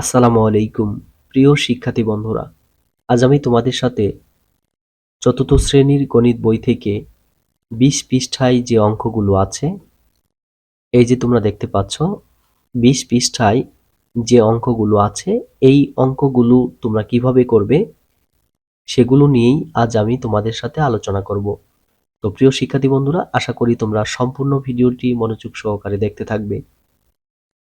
আসসালামু আলাইকুম, প্রিয় শিক্ষার্থী বন্ধুরা। আজ আমি তোমাদের সাথে চতুর্থ শ্রেণির গণিত বই থেকে বিশ পৃষ্ঠায় যে অঙ্কগুলো আছে, এই যে তোমরা দেখতে পাচ্ছ, বিশ পৃষ্ঠায় যে অঙ্কগুলো আছে, এই অঙ্কগুলো তোমরা কীভাবে করবে, সেগুলো নিয়েই আজ আমি তোমাদের সাথে আলোচনা করব। তো প্রিয় শিক্ষার্থী বন্ধুরা, আশা করি তোমরা সম্পূর্ণ ভিডিওটি মনোযোগ সহকারে দেখতে থাকবে।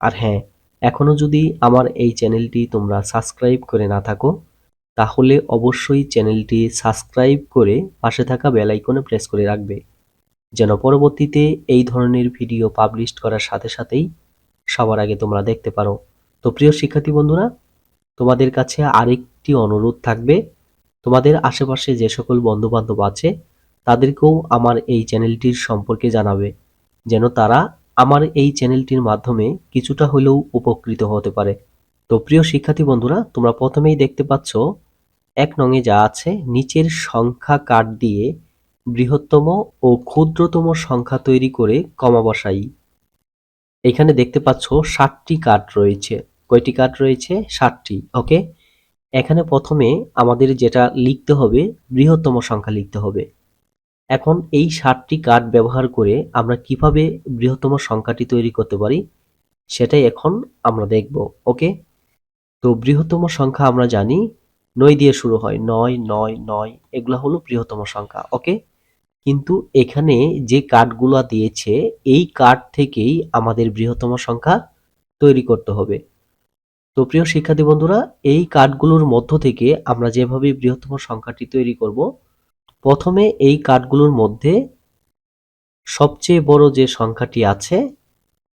আর হ্যাঁ এখনও যদি আমার এই চ্যানেলটি তোমরা সাবস্ক্রাইব করে না থাকো, তাহলে অবশ্যই চ্যানেলটি সাবস্ক্রাইব করে পাশে থাকা বেল আইকনে প্রেস করে রাখবে, যেন পরবর্তীতে এই ধরনের ভিডিও পাবলিশ করার সাথে সাথেই সবার আগে তোমরা দেখতে পারো। তো প্রিয় শিক্ষার্থী বন্ধুরা, তোমাদের কাছে আরেকটি অনুরোধ থাকবে। তোমাদের আশেপাশে যে সকল বন্ধু বান্ধব আছে, তাদেরকেও আমার এই চ্যানেলটির সম্পর্কে জানাবে, যেন তারা আমার এই চ্যানেলটির মাধ্যমে কিছুটা হলেও উপকৃত হতে পারে। তো প্রিয় শিক্ষার্থী বন্ধুরা, তোমরা প্রথমেই দেখতে পাচ্ছ, এক নঙে যা আছে, নিচের সংখ্যা কাট দিয়ে বৃহত্তম ও ক্ষুদ্রতম সংখ্যা তৈরি করে কমা বসাই। এখানে দেখতে পাচ্ছ, ষাটটি কাঠ রয়েছে। কয়টি কাঠ রয়েছে? ষাটটি, ওকে? এখানে প্রথমে আমাদের যেটা লিখতে হবে, বৃহত্তম সংখ্যা লিখতে হবে। এখন এই সাতটি কার্ড ব্যবহার করে আমরা কীভাবে বৃহত্তম সংখ্যাটি তৈরি করতে পারি, সেটাই এখন আমরা দেখব, ওকে? তো বৃহত্তম সংখ্যা আমরা জানি, নয় দিয়ে শুরু হয়, নয় নয় নয়, এগুলো হলো বৃহত্তম সংখ্যা, ওকে? কিন্তু এখানে যে কার্ডগুলো দিয়েছে, এই কার্ড থেকেই আমাদের বৃহত্তম সংখ্যা তৈরি করতে হবে। তো প্রিয় শিক্ষার্থী বন্ধুরা, এই কার্ডগুলোর মধ্য থেকে আমরা যেভাবে বৃহত্তম সংখ্যাটি তৈরি করব প্রথমে এই কার্ডগুলোর মধ্যে সবচেয়ে বড় যে সংখ্যাটি আছে,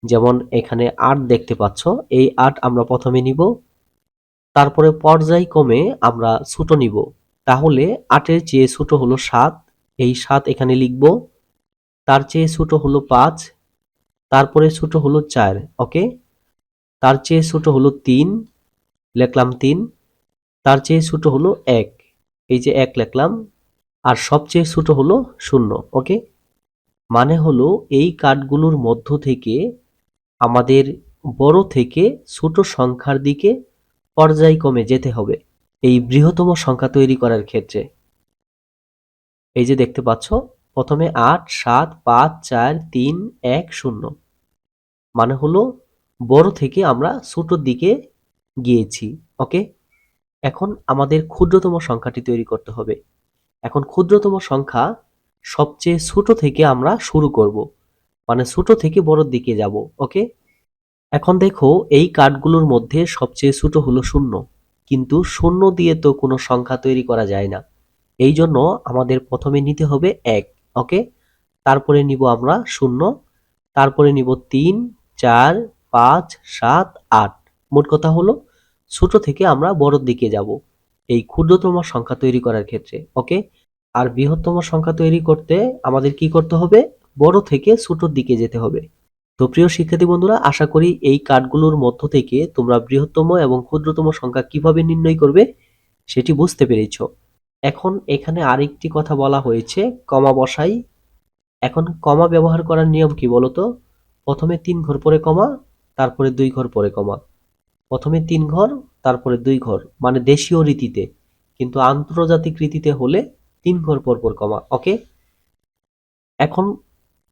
যেমন এখানে আট দেখতে পাচ্ছ, এই আট আমরা প্রথমে নিব। তারপরে পর্যায়ক্রমে আমরা ছোট নিব। তাহলে আটের চেয়ে ছোট হলো সাত, এই সাত এখানে লিখব। তার চেয়ে ছোট হলো পাঁচ, তারপরে ছোট হলো চার, ওকে? তার চেয়ে ছোট হলো তিন, লেখলাম তিন। তার চেয়ে ছোট হলো এক, এই যে এক লেখলাম। আর সবচেয়ে ছোট হলো শূন্য ওকে মানে হলো এই কার্ডগুলোর মধ্য থেকে আমাদের বড় থেকে ছোট সংখ্যার দিকে পর্যায়ক্রমে যেতে হবে, এই বৃহত্তম সংখ্যা তৈরি করার ক্ষেত্রে। এই যে দেখতে পাচ্ছ, প্রথমে আট, সাত, পাঁচ, চার, তিন, এক, শূন্য মানে হলো বড় থেকে আমরা ছোটোর দিকে গিয়েছি ওকে এখন আমাদের ক্ষুদ্রতম সংখ্যাটি তৈরি করতে হবে। এখন ক্ষুদ্রতম সংখ্যা সবচেয়ে ছোট থেকে আমরা শুরু করব। মানে ছোট থেকে বড়র দিকে যাব ওকে এখন দেখো, এই কার্ডগুলোর মধ্যে সবচেয়ে ছোট হলো শূন্য। কিন্তু শূন্য দিয়ে তো কোনো সংখ্যা তৈরি করা যায় না। এই জন্য আমাদের প্রথমে নিতে হবে এক ওকে তারপরে নিব আমরা শূন্য, তারপরে নিব তিন, চার, পাঁচ, সাত, আট। মোট কথা হলো ছোট থেকে আমরা বড়র দিকে যাব। এই ক্ষুদ্রতম সংখ্যা তৈরি করার ক্ষেত্রে ওকে আর বৃহত্তম সংখ্যা তৈরি করতে আমাদের কি করতে হবে? বড় থেকে ছোটর দিকে যেতে হবে। তো প্রিয় শিক্ষার্থী বন্ধুরা, আশা করি এই কার্ডগুলোর মধ্য থেকে তোমরা বৃহত্তম এবং ক্ষুদ্রতম সংখ্যা কীভাবে নির্ণয় করবে, সেটি বুঝতে পেরেছ। এখন এখানে আরেকটি কথা বলা হয়েছে, কমা বসাই। এখন কমা ব্যবহার করার নিয়ম কি বলতো? প্রথমে তিন ঘর পরে কমা, তারপরে দুই ঘর পরে কমা। প্রথমে তিন ঘর, তারপরে দুই ঘর মানে দেশীয় রীতিতে। কিন্তু আন্তর্জাতিক রীতিতে হলে তিন ঘর পর পর কমা, ওকে? এখন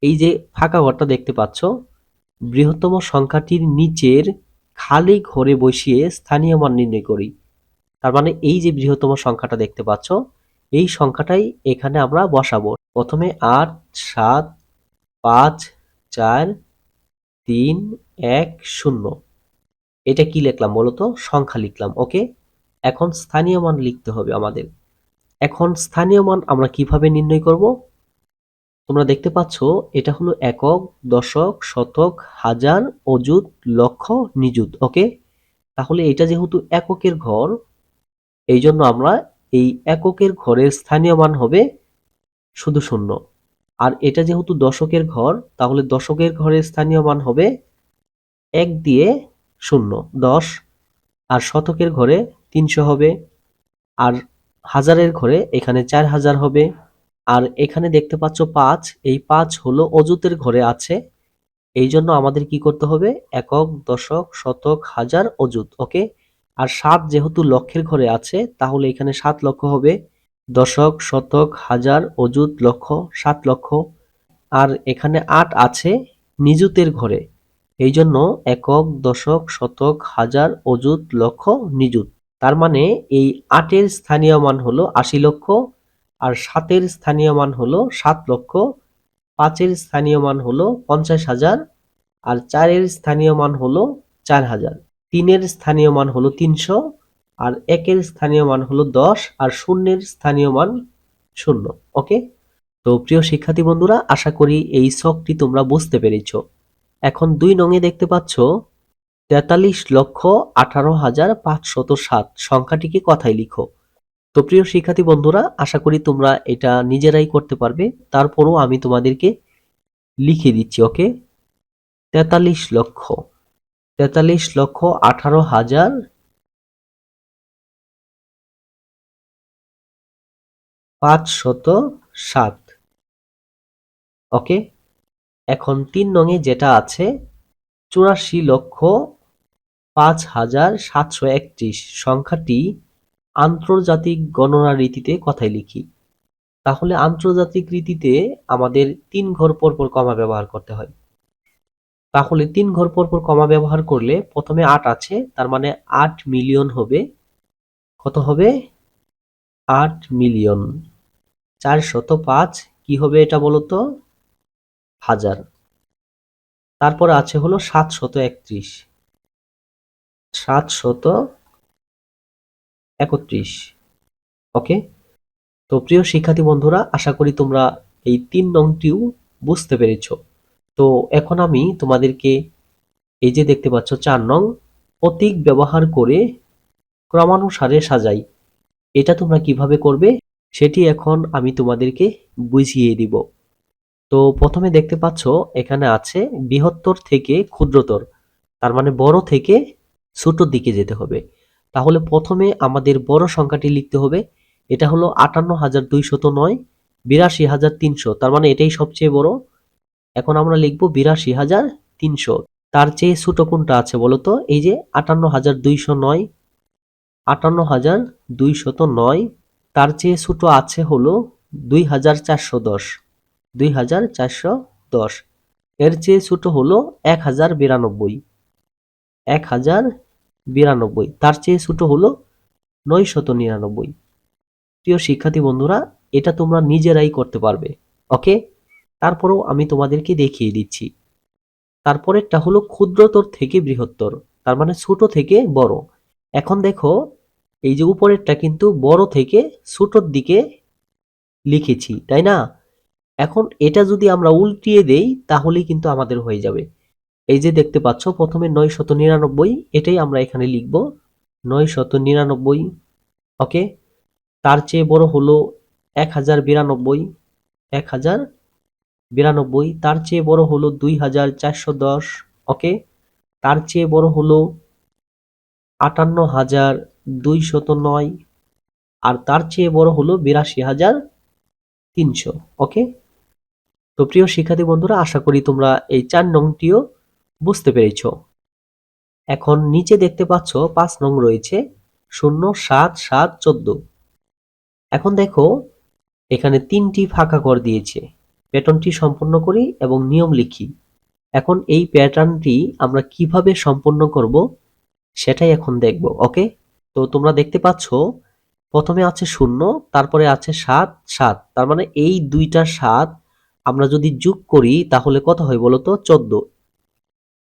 এই যে ফাঁকা ঘরটা দেখতে পাচ্ছ, বৃহত্তম সংখ্যাটির নিচের খালি ঘরে বসিয়ে স্থানীয় মান নির্ণয় করি। তার মানে এই যে বৃহত্তম সংখ্যাটা দেখতে পাচ্ছ, এই সংখ্যাটাই এখানে আমরা বসাবো। প্রথমে আট, সাত, পাঁচ, চার, তিন, এক, শূন্য। এটা কি লিখলাম বলতো? সংখ্যা লিখলাম ওকে এখন স্থানীয় মান লিখতে হবে আমাদের। এখন স্থানীয় মান আমরা কীভাবে নির্ণয় করব? তোমরা দেখতে পাচ্ছ, এটা হলো একক, দশক, শতক, হাজার, অযুত, লক্ষ, নিযুত ওকে তাহলে এটা যেহেতু এককের ঘর এই জন্য আমরা এই এককের ঘরের স্থানীয় মান হবে শুধু শূন্য। আর এটা যেহেতু দশকের ঘর, তাহলে দশকের ঘরের স্থানীয় মান হবে এক দিয়ে শূন্য, দশ, আর শতকের ঘরে তিনশো হবে, আর হাজারের ঘরে এখানে চার হাজার হবে। আর এখানে দেখতে পাচ্ছ পাঁচ, এই পাঁচ হলো অযুতের ঘরে আছে। এই জন্য আমাদের কি করতে হবে? একক, দশক, শতক, হাজার অযুত ওকে আর সাত যেহেতু লক্ষের ঘরে আছে, তাহলে এখানে সাত লক্ষ হবে। দশক, শতক, হাজার অযুত লক্ষ, সাত লক্ষ। আর এখানে আট আছে নিযুতের ঘরে। এই জন্য একক, দশক, শতক, হাজার, অযুত, লক্ষ, নিযুত। তার মানে এই আটের স্থানীয় মান হলো আশি লক্ষ, আর সাতের স্থানীয় মান হলো সাত লক্ষ, পাঁচের স্থানীয় মান হলো পঞ্চাশ হাজার, আর চারের স্থানীয় মান হলো চার হাজার। তিনের স্থানীয় মান হলো তিনশো, আর একের স্থানীয় মান হলো দশ, আর শূন্যের স্থানীয় মান শূন্য। ওকে? তো প্রিয় শিক্ষার্থী বন্ধুরা, আশা করি এই শখটি তোমরা বুঝতে পেরেছ। এখন দুই নঙে দেখতে পাচ্ছ, তেতাল্লিশ লক্ষ আঠারো হাজার পাঁচশত সাত। সংখ্যাটিকে কথায় লিখো। তো প্রিয় শিক্ষার্থী বন্ধুরা, আশা করি তোমরা এটা নিজেরাই করতে পারবে। তারপরও আমি তোমাদেরকে লিখে দিচ্ছি, ওকে? তেতাল্লিশ লক্ষ তেতাল্লিশ লক্ষ আঠারো হাজার পাঁচশত সাত। ওকে? এখন তিন নঙে যেটা আছে, চুরাশি লক্ষ পাঁচ হাজার সাতশো একত্রিশ। সংখ্যাটি আন্তর্জাতিক গণনা রীতিতে কথায় লিখি। তাহলে আন্তর্জাতিক রীতিতে আমাদের তিন ঘর পর পর কমা ব্যবহার করতে হয়। তাহলে তিন ঘর পর পর কমা ব্যবহার করলে প্রথমে আট আছে, তার মানে আট মিলিয়ন হবে। কত হবে? আট মিলিয়ন। চার শত পাঁচ, কি হবে এটা বলতো? হাজার। তারপর আছে হলো সাত শত একত্রিশ। সাত শত একত্রিশ। ওকে? তো প্রিয় শিক্ষার্থী বন্ধুরা, আশা করি তোমরা এই তিন নংটিও বুঝতে পেরেছ। তো এখন আমি তোমাদেরকে এই যে দেখতে পাচ্ছ, চার নং প্রতীক ব্যবহার করে ক্রমানুসারে সাজাই। এটা তোমরা কীভাবে করবে, সেটি এখন আমি তোমাদেরকে বুঝিয়ে দিব। তো প্রথমে দেখতে পাচ্ছ এখানে আছে বৃহত্তর থেকে ক্ষুদ্রতর, তার মানে বড় থেকে ছোটর দিকে যেতে হবে। তাহলে প্রথমে আমাদের বড় সংখ্যাটি লিখতে হবে। এটা হলো আটান্ন হাজার দুইশত নয়, বিরাশি হাজার তিনশো, তার মানে এটাই সবচেয়ে বড়। এখন আমরা লিখব বিরাশি হাজার তিনশো। তার চেয়ে ছোট কোনটা আছে বলতো এই যে আটান্ন হাজার দুইশো নয়, আটান্ন হাজার দুইশত নয়, তার চেয়ে ছোট আছে হলো দুই হাজার চারশো দশ। দুই হাজার চারশো দশ। এর চেয়ে ছোট হলো এক হাজার বিরানব্বই। এক হাজার বিরানব্বই। তার চেয়ে ছোট হলো নয় শত নিরানব্বই। প্রিয় শিক্ষার্থী বন্ধুরা, এটা তোমরা নিজেরাই করতে পারবে, ওকে? তারপরেও আমি তোমাদেরকে দেখিয়ে দিচ্ছি। তারপরেরটা হলো ক্ষুদ্রতর থেকে বৃহত্তর, তার মানে ছোট থেকে বড়। এখন দেখো, এই যে উপরেরটা কিন্তু বড় থেকে ছোটর দিকে লিখেছি, তাই না? এখন এটা যদি আমরা উল্টিয়ে দেই, তাহলেই কিন্তু আমাদের হয়ে যাবে। এই যে দেখতে পাচ্ছ, প্রথমে নয় শত নিরানব্বই, এটাই আমরা এখানে লিখব। নয় শত নিরানব্বই, ওকে? তার চেয়ে বড় হলো এক হাজার বিরানব্বই, এক হাজার বিরানব্বই, তার চেয়ে বড় হলো দুই হাজার চারশো দশ, ওকে? তার চেয়ে বড় হলো আটান্ন হাজার দুইশত নয়, আর তার চেয়ে বড় হলো বিরাশি হাজার তিনশো, ওকে? তো প্রিয় শিক্ষার্থী বন্ধুরা, আশা করি তোমরা এই চার নংটিও বুঝতে পেরেছ। এখন নিচে দেখতে পাচ্ছ পাঁচ নং রয়েছে শূন্য সাত সাত চোদ্দ। এখন দেখো, এখানে তিনটি ফাঁকা কর দিয়েছে। প্যাটার্নটি সম্পন্ন করি এবং নিয়ম লিখি। এখন এই প্যাটার্নটি আমরা কীভাবে সম্পন্ন করব সেটাই এখন দেখব, ওকে? তো তোমরা দেখতে পাচ্ছ, প্রথমে আছে শূন্য, তারপরে আছে সাত সাত। তার মানে এই দুইটা সাত আমরা যদি যোগ করি, তাহলে কত হয় বলতো চোদ্দ।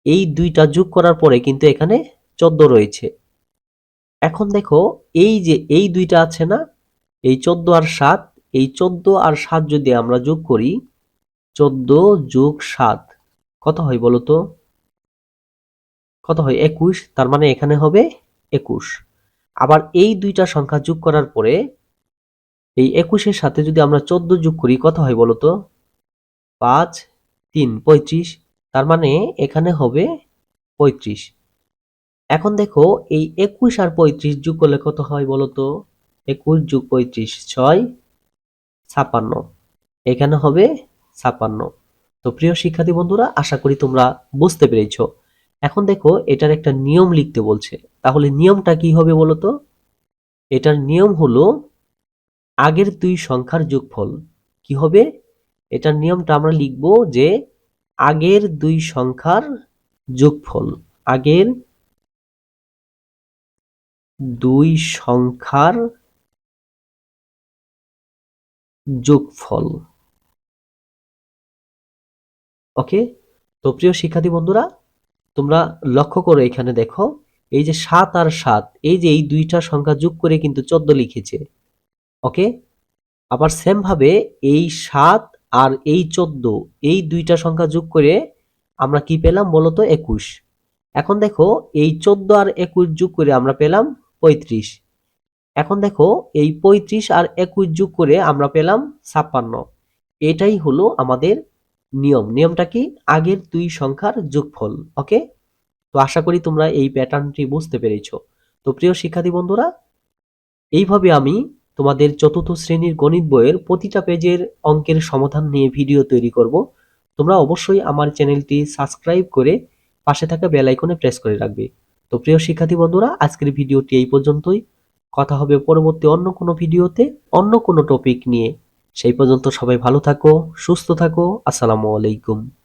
এই দুইটা যোগ করার পরে কিন্তু এখানে চোদ্দ রয়েছে। এখন দেখো, এই যে এই দুইটা আছে না, এই চোদ্দ আর সাত, এই চোদ্দ আর সাত যদি আমরা যোগ করি, চোদ্দ যোগ সাত, কত হয় বলতো কত হয়? একুশ, তার মানে এখানে হবে একুশ। আবার এই দুইটা সংখ্যা যোগ করার পরে, এই একুশের সাথে যদি আমরা চোদ্দ যোগ করি, কত হয় বলতো পাঁচ, তিন, পঁয়ত্রিশ, তার মানে এখানে হবে পঁয়ত্রিশ। এখন দেখো এই একুশ আর পঁয়ত্রিশ যোগ করলে কত হয় বলতো একুশ যোগ পঁয়ত্রিশ, ছয় ছাপান্ন এখানে হবে ছাপান্ন তো প্রিয় শিক্ষার্থী বন্ধুরা, আশা করি তোমরা বুঝতে পেরেছ। এখন দেখো এটার একটা নিয়ম লিখতে বলছে। তাহলে নিয়মটা কি হবে বলো তো? এটার নিয়ম হলো আগের দুই সংখ্যার যোগফল কি হবে? এটার নিয়মটা আমরা লিখব যে আগের দুই সংখ্যার যোগফল, আগের দুই সংখ্যার যোগফল। ওকে? তো প্রিয় শিক্ষার্থী বন্ধুরা, তোমরা লক্ষ্য করো এখানে দেখো, এই যে সাত আর সাত, এই যে এই দুইটা সংখ্যা যোগ করে কিন্তু চোদ্দ লিখেছে। ওকে? আবার সেম ভাবে এই সাত আর এই চোদ্দ, এই দুইটা সংখ্যা যোগ করে আমরা কি পেলাম বলতো একুশ? এখন দেখো এই চোদ্দ আর একুশ যোগ করে আমরা পেলাম পঁয়ত্রিশ। এখন দেখো এই পঁয়ত্রিশ আর একুশ যোগ করে আমরা পেলাম ছাপ্পান্ন। এটাই হলো আমাদের নিয়ম। নিয়মটা কি? আগের দুই সংখ্যার যোগফল, ওকে? তো আশা করি তোমরা এই প্যাটার্নটি বুঝতে পেরেছ। তো প্রিয় শিক্ষার্থী বন্ধুরা, এইভাবে আমি তোমাদের চতুর্থ শ্রেণির গণিত বইয়ের প্রতিটা পেজের অঙ্কের সমাধান নিয়ে ভিডিও তৈরি করব। তোমরা অবশ্যই আমার চ্যানেলটি সাবস্ক্রাইব করে পাশে থাকা বেল আইকনে প্রেস করে রাখবে। তো প্রিয় শিক্ষার্থী বন্ধুরা, আজকের ভিডিওটি এই পর্যন্তই। কথা হবে পরবর্তী অন্য কোনো ভিডিওতে, অন্য কোনো টপিক নিয়ে। সেই পর্যন্ত সবাই ভালো থাকো, সুস্থ থাকো। আসসালামু আলাইকুম।